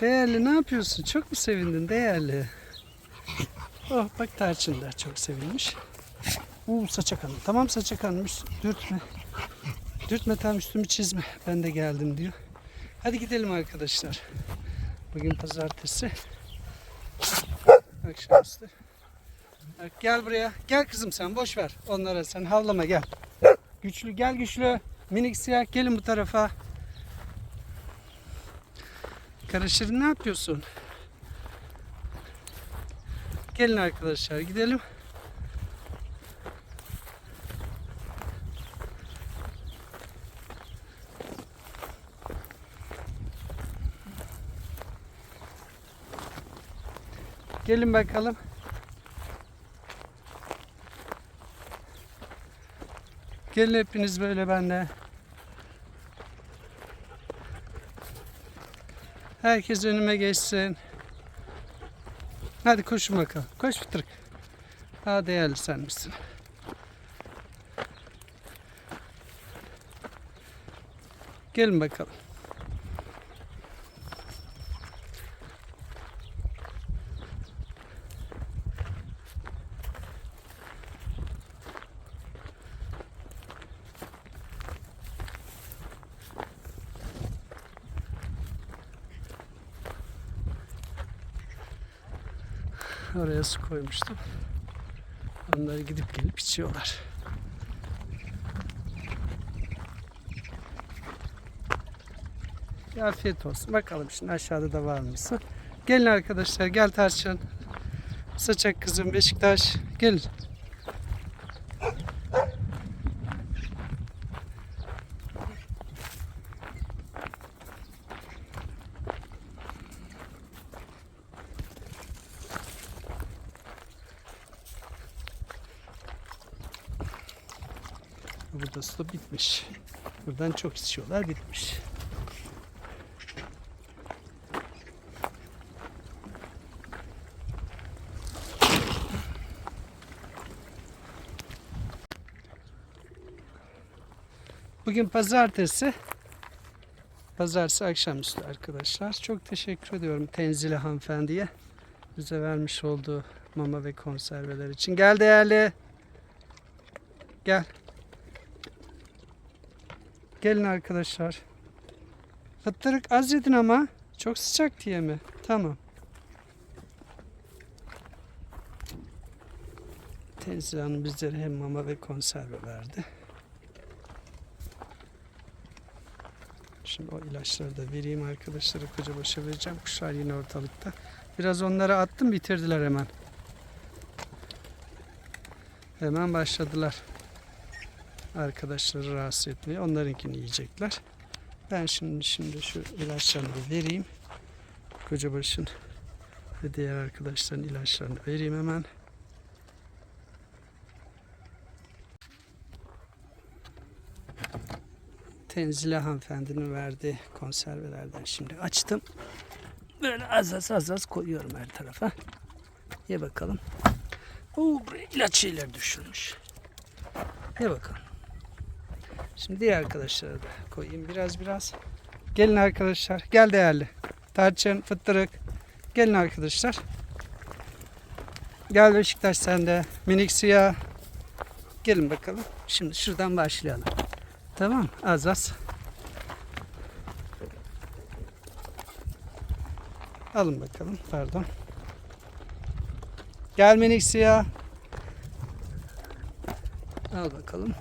Değerli ne yapıyorsun? Çok mu sevindin değerli? Oh bak Tarçın da çok sevinmiş. Uuu saçak hanım. Tamam saçak hanım dürtme. Dürtme tam üstümü çizme. Ben de geldim diyor. Hadi gidelim arkadaşlar. Bugün pazartesi. Akşamüstü. Gel buraya. Gel kızım sen boş ver. Onlara sen havlama gel. Güçlü gel güçlü. Minik siyah gelin bu tarafa. Karaşirin ne yapıyorsun? Gelin arkadaşlar gidelim. Gelin bakalım. Gelin hepiniz böyle benle. Herkes önüme geçsin. Hadi koşun bakalım. Koş fıtırık. Daha değerli sen misin? Gelin bakalım. Oraya su koymuştum. Onları gidip gelip içiyorlar. Afiyet olsun. Bakalım şimdi aşağıda da var mısın? Gelin arkadaşlar gel Tarçın. Saçak kızım Beşiktaş. Gelin. Burada su bitmiş. Buradan çok içiyorlar bitmiş. Bugün pazartesi. Pazartesi akşamüstü arkadaşlar. Çok teşekkür ediyorum Tenzile hanımefendiye. Bize vermiş olduğu mama ve konserveler için. Gel değerli. Gel. Gelin arkadaşlar. Fıttırık az yedin ama. Çok sıcak diye mi? Tamam. Teyze Hanım bizlere hem mama ve konserve verdi. Şimdi o ilaçları da vereyim arkadaşlara kocabaşa vereceğim. Kuşlar yine ortalıkta. Biraz onlara attım bitirdiler hemen. Hemen başladılar arkadaşları rahatsız etmeye. Onlarınkini yiyecekler. Ben şimdi şimdi şu ilaçlarını da vereyim. Kocabaşın ve diğer arkadaşların ilaçlarını vereyim hemen. Tenzile hanımefendinin verdiği konservelerden şimdi açtım. Böyle az az az az koyuyorum her tarafa. Ye bakalım. Oo, ilaç şeyler düşürmüş. Ye bakalım. Şimdi diğer arkadaşlara da koyayım biraz biraz. Gelin arkadaşlar. Gel değerli. Tarçın, fıttırık. Gelin arkadaşlar. Gel Beşiktaş sen de. Minik siyah. Gelin bakalım. Şimdi şuradan başlayalım. Tamam az az. Alın bakalım. Pardon. Gel minik siyah. Al bakalım.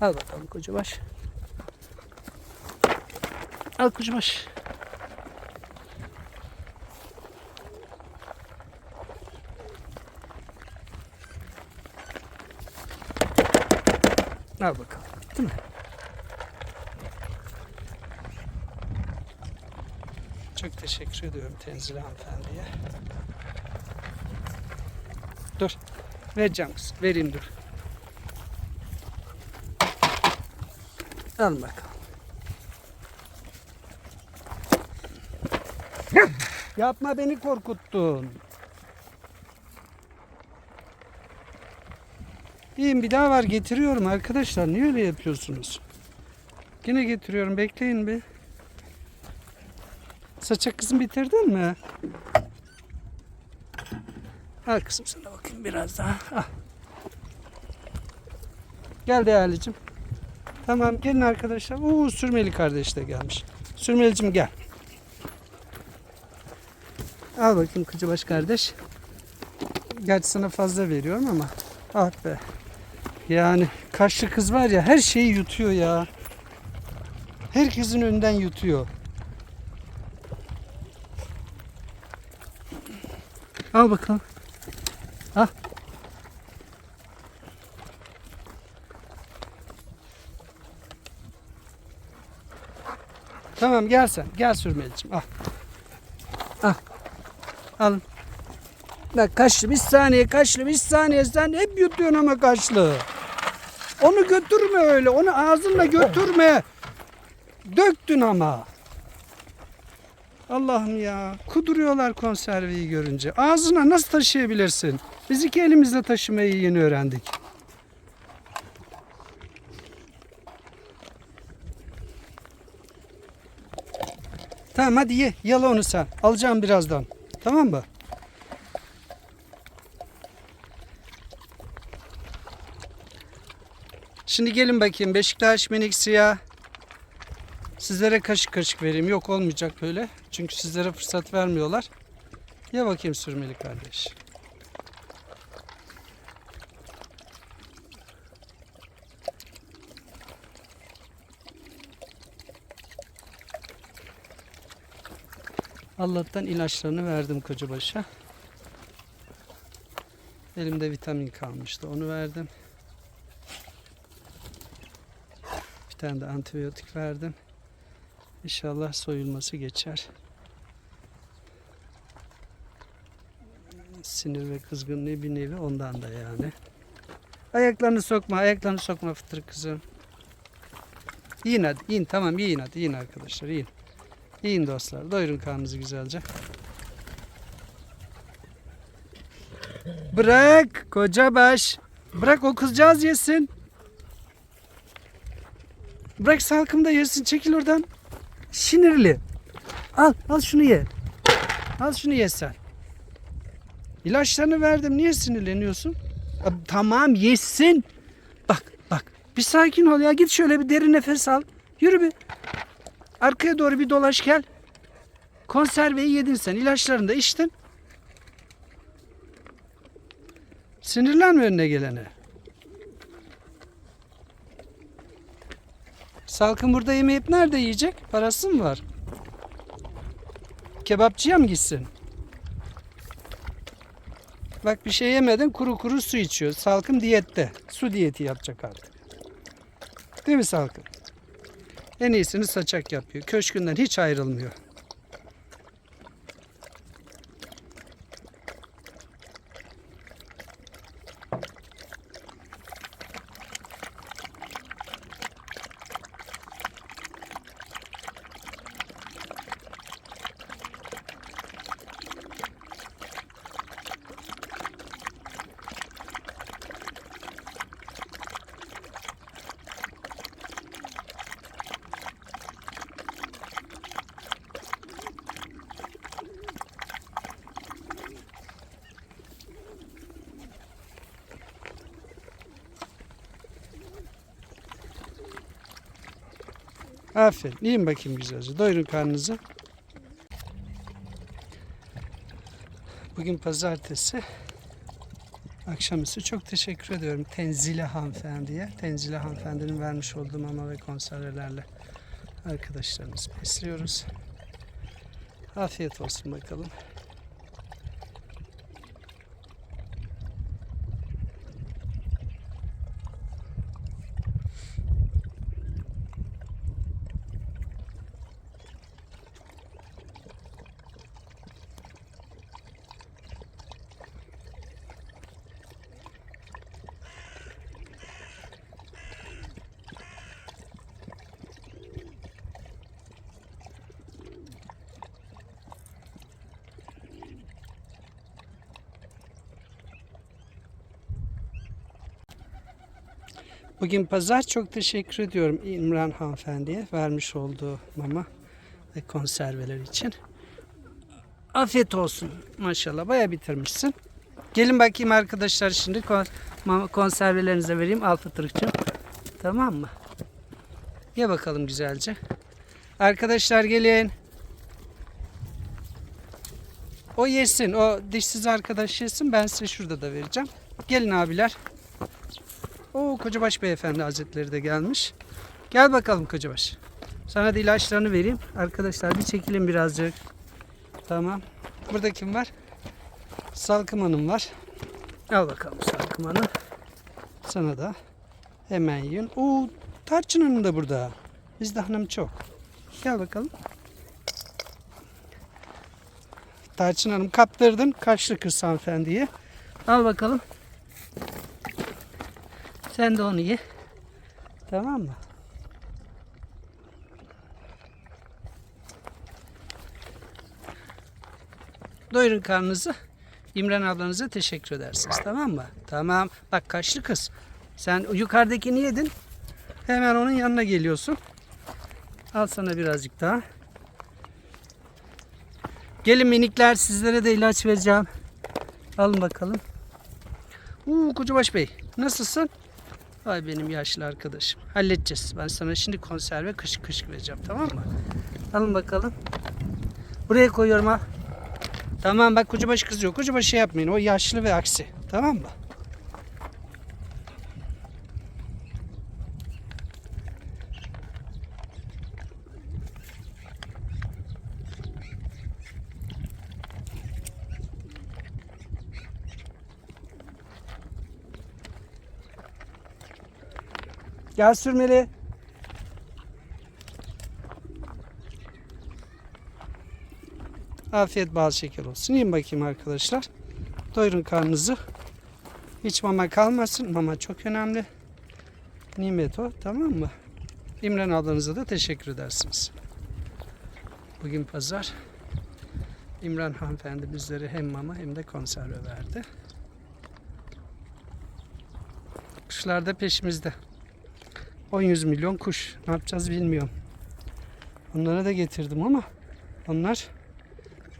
Al bakalım kocabaş. Al kocabaş. Al bakalım. Bitti mi? Çok teşekkür ediyorum Tenzile hanımefendiye. Dur. Vereceğim kız. Vereyim dur. Al bakalım. Yapma beni korkuttun. İyiyim bir daha var getiriyorum arkadaşlar. Niye öyle yapıyorsunuz? Yine getiriyorum. Bekleyin bir. Saçak kızım bitirdin mi? Al kızım sana bakayım biraz daha. Al. Gel değerlicim. Tamam gelin arkadaşlar. Oo sürmeli kardeş de gelmiş. Sürmelicim gel. Al bakayım Kıcıbaş kardeş. Gerçi sana fazla veriyorum ama. Ah be. Yani kaşlı kız var ya her şeyi yutuyor ya. Herkesin önünden yutuyor. Al bakalım. Al. Tamam gel sen. Gel sürmelicim. Al. Al. Alın. Bak kaşlı bir saniye kaşlı bir saniye sen hep yutuyorsun ama kaşlı. Onu götürme öyle. Onu ağzınla götürme. Döktün ama. Allah'ım ya. Kuduruyorlar konserveyi görünce. Ağzına nasıl taşıyabilirsin? Biz iki elimizle taşımayı yeni öğrendik. Tamam hadi ye. Yala onu sen. Alacağım birazdan. Tamam mı? Şimdi gelin bakayım Beşiktaş minik siyah. Sizlere kaşık kaşık vereyim. Yok olmayacak böyle. Çünkü sizlere fırsat vermiyorlar. Ya bakayım sürmeli kardeş. Allah'tan ilaçlarını verdim kocabaşa. Elimde vitamin kalmıştı. Onu verdim. Bir tane de antibiyotik verdim. İnşallah soyulması geçer. Sinir ve kızgınlığı bir nevi ondan da yani. Ayaklarını sokma, ayaklarını sokma fıtır kızım. Yiyin hadi, yiyin tamam yiyin hadi, yiyin arkadaşlar, yiyin. Yiyin dostlar, doyurun karnınızı güzelce. Bırak koca baş. Bırak o kızcağız yesin. Bırak salkım da yesin. Çekil oradan. Sinirli. Al, al şunu ye. Al şunu ye sen. İlaçlarını verdim. Niye sinirleniyorsun? Tamam yesin. Bak, bak. Bir sakin ol ya. Git şöyle bir derin nefes al. Yürü bir. Arkaya doğru bir dolaş gel. Konserveyi yedin sen. İlaçlarını da içtin. Sinirlenme önüne gelene. Salkın burada yemeyip nerede yiyecek? Parası mı var? Kebapçıya mı gitsin? Bak bir şey yemedin kuru kuru su içiyor. Salkım diyette. Su diyeti yapacak artık. Değil mi Salkım? En iyisini saçak yapıyor. Köşkünden hiç ayrılmıyor. Aferin. Yiyin bakayım güzelce. Doyurun karnınızı. Bugün pazartesi. Akşamüstü çok teşekkür ediyorum Tenzile hanımefendiye. Tenzile hanımefendinin vermiş olduğu mama ve konservelerle arkadaşlarımızı besliyoruz. Afiyet olsun bakalım. Bugün pazar çok teşekkür ediyorum İmran hanımefendiye vermiş olduğu mama ve konserveler için. Afiyet olsun maşallah baya bitirmişsin. Gelin bakayım arkadaşlar şimdi konservelerinize vereyim al fıtırıkçım. Tamam mı? Ye bakalım güzelce. Arkadaşlar gelin. O yesin. O dişsiz arkadaş yesin. Ben size şurada da vereceğim. Gelin abiler. O Kocabaş Beyefendi Hazretleri de gelmiş. Gel bakalım Kocabaş. Sana da ilaçlarını vereyim. Arkadaşlar bir çekilin birazcık. Tamam. Burada kim var? Salkım Hanım var. Al bakalım Salkım Hanım. Sana da hemen yiyin. Oo Tarçın Hanım da burada. Bizde hanım çok. Gel bakalım. Tarçın Hanım kaptırdın kaşlı kız hanımefendiye. Al bakalım. Sen de onu ye. Tamam mı? Doyurun karnınızı. İmran ablanıza teşekkür edersiniz. Tamam mı? Tamam. Bak kaşlı kız. Sen yukarıdakini yedin. Hemen onun yanına geliyorsun. Al sana birazcık daha. Gelin minikler sizlere de ilaç vereceğim. Alın bakalım. Uuu Kocabaş Bey nasılsın? Ay benim yaşlı arkadaşım. Halledeceğiz. Ben sana şimdi konserve kışık kışık vereceğim tamam mı? Alın bakalım. Buraya koyuyorum ha. Tamam bak Kocabaş kızıyor. Kocabaş şey yapmayın. O yaşlı ve aksi. Tamam mı? Gel sürmeli. Afiyet bal şeker olsun. Yiyin bakayım arkadaşlar. Doyurun karnınızı. Hiç mama kalmasın. Mama çok önemli. Nimet o. Tamam mı? İmran ablanıza da teşekkür edersiniz. Bugün pazar. İmran hanımefendi bizlere hem mama hem de konserve verdi. Kuşlar da peşimizde. 10-100 milyon kuş. Ne yapacağız bilmiyorum. Onlara da getirdim ama onlar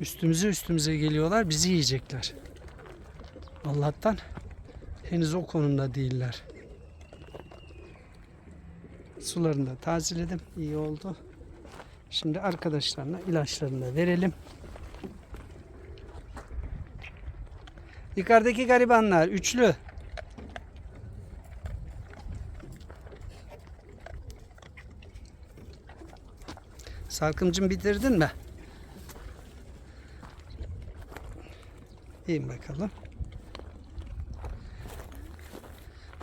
üstümüze üstümüze geliyorlar. Bizi yiyecekler. Allah'tan henüz o konumda değiller. Sularını da tazeledim. İyi oldu. Şimdi arkadaşlarına ilaçlarını da verelim. Yukarıdaki garibanlar üçlü. Salkımcım bitirdin mi? İyiyim bakalım.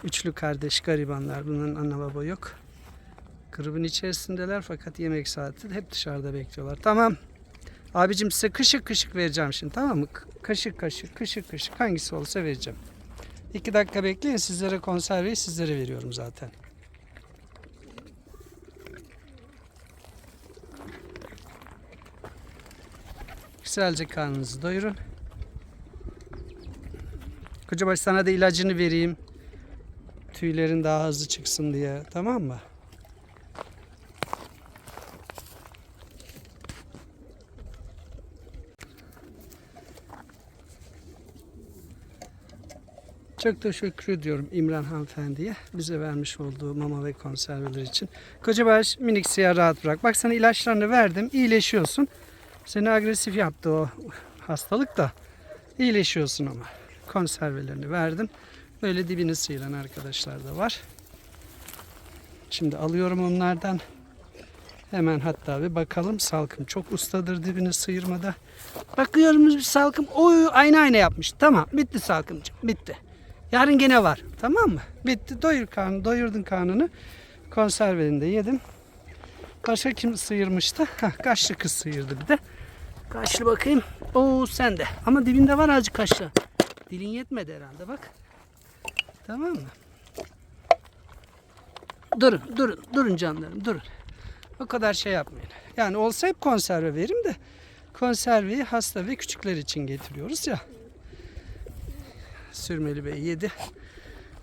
Üçlü kardeş garibanlar. Bunların ana baba yok. Grubun içerisindeler fakat yemek saati hep dışarıda bekliyorlar. Tamam. Abicim size kışık kışık vereceğim şimdi tamam mı? Kaşık kaşık kışık kışık hangisi olsa vereceğim. İki dakika bekleyin sizlere konserveyi sizlere veriyorum zaten. Güzelce karnınızı doyurun. Kocabaş sana da ilacını vereyim. Tüylerin daha hızlı çıksın diye. Tamam mı? Çok teşekkür ediyorum İmran hanımefendiye. Bize vermiş olduğu mama ve konserveler için. Kocabaş minik siyah rahat bırak. Bak sana ilaçlarını verdim. İyileşiyorsun. Seni agresif yaptı o hastalık da. İyileşiyorsun ama. Konservelerini verdim. Böyle dibini sıyıran arkadaşlar da var. Şimdi alıyorum onlardan. Hemen hatta bir bakalım. Salkım çok ustadır dibini sıyırmada. Bakıyorum bir salkım. Oy aynı aynı yapmış. Tamam bitti salkımcığım. Bitti. Yarın gene var. Tamam mı? Bitti. Doyur karnını. Doyurdun karnını. Konserveni de yedim. Başka kim sıyırmıştı? Heh, kaşlı kız sıyırdı bir de. Kaşlı bakayım. Oo sen de. Ama dibinde var azıcık kaşlı. Dilin yetmedi herhalde bak. Tamam mı? Durun, durun, durun canlarım, durun. O kadar şey yapmayın. Yani olsa hep konserve veririm de konserveyi hasta ve küçükler için getiriyoruz ya. Sürmeli Bey yedi.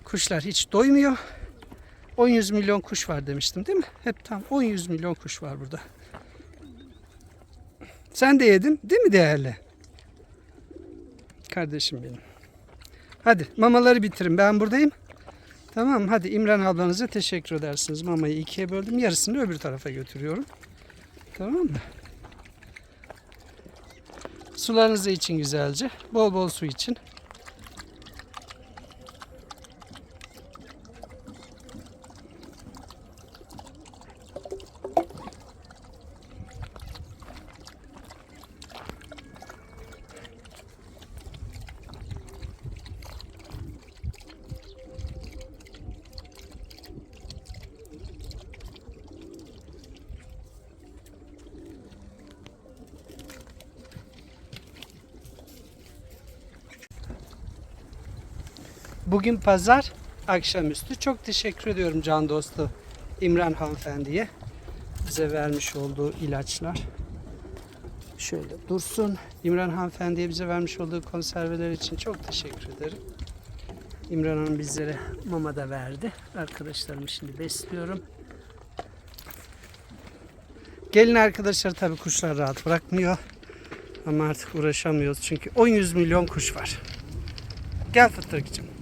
Kuşlar hiç doymuyor. 10-100 milyon kuş var demiştim değil mi? Hep tam 10-100 milyon kuş var burada. Sen de yedin değil mi değerli? Kardeşim benim. Hadi mamaları bitirin ben buradayım. Tamam hadi İmran ablanıza teşekkür edersiniz. Mamayı ikiye böldüm. Yarısını öbür tarafa götürüyorum. Tamam mı? Sularınızı için güzelce. Bol bol su için. Bugün pazar akşamüstü. Çok teşekkür ediyorum can dostu İmran hanımefendiye. Bize vermiş olduğu ilaçlar. Şöyle dursun. İmran hanımefendiye bize vermiş olduğu konserveler için çok teşekkür ederim. İmran Hanım bizlere mama da verdi. Arkadaşlarımı şimdi besliyorum. Gelin arkadaşlar tabii kuşlar rahat bırakmıyor. Ama artık uğraşamıyoruz çünkü 10-100 milyon kuş var. Gel fıtırıkçım.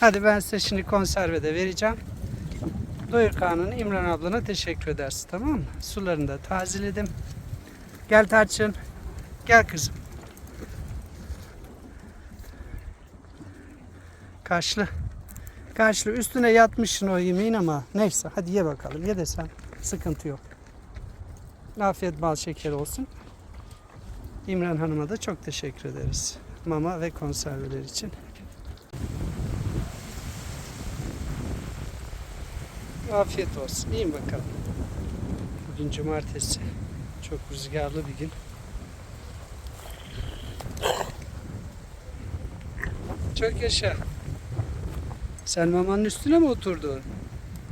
Hadi ben size şimdi konserve de vereceğim. Doyur Kanunu İmran ablana teşekkür edersin tamam mı? Sularını da tazeledim. Gel Tarçın. Gel kızım. Kaşlı. Kaşlı üstüne yatmışsın o yemeğin ama neyse hadi ye bakalım ye de sen. Sıkıntı yok. Afiyet bal şeker olsun. İmran Hanım'a da çok teşekkür ederiz. Mama ve konserveler için. Afiyet olsun. İyiyim bakalım. Bugün cumartesi. Çok rüzgarlı bir gün. Çok yaşa. Sen mamanın üstüne mi oturdun?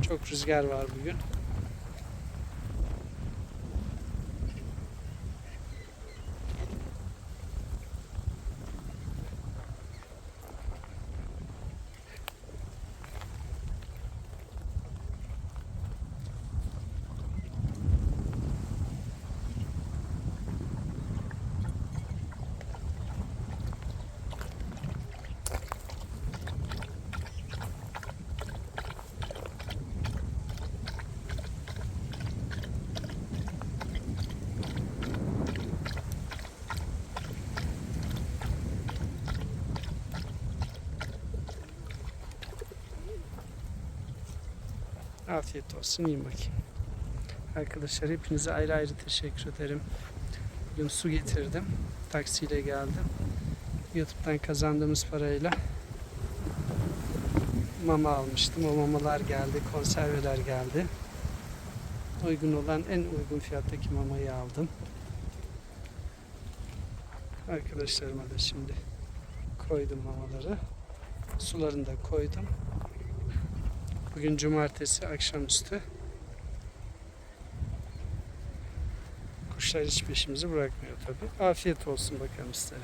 Çok rüzgar var bugün. Afiyet olsun. Yiyin bakayım. Arkadaşlar hepinize ayrı ayrı teşekkür ederim. Bugün su getirdim. Taksiyle geldim. YouTube'dan kazandığımız parayla mama almıştım. O mamalar geldi. Konserveler geldi. Uygun olan en uygun fiyattaki mamayı aldım. Arkadaşlarıma da şimdi koydum mamaları. Sularını da koydum. Bugün cumartesi akşamüstü. Kuşlar hiç peşimizi bırakmıyor tabi. Afiyet olsun bakalım sizlere.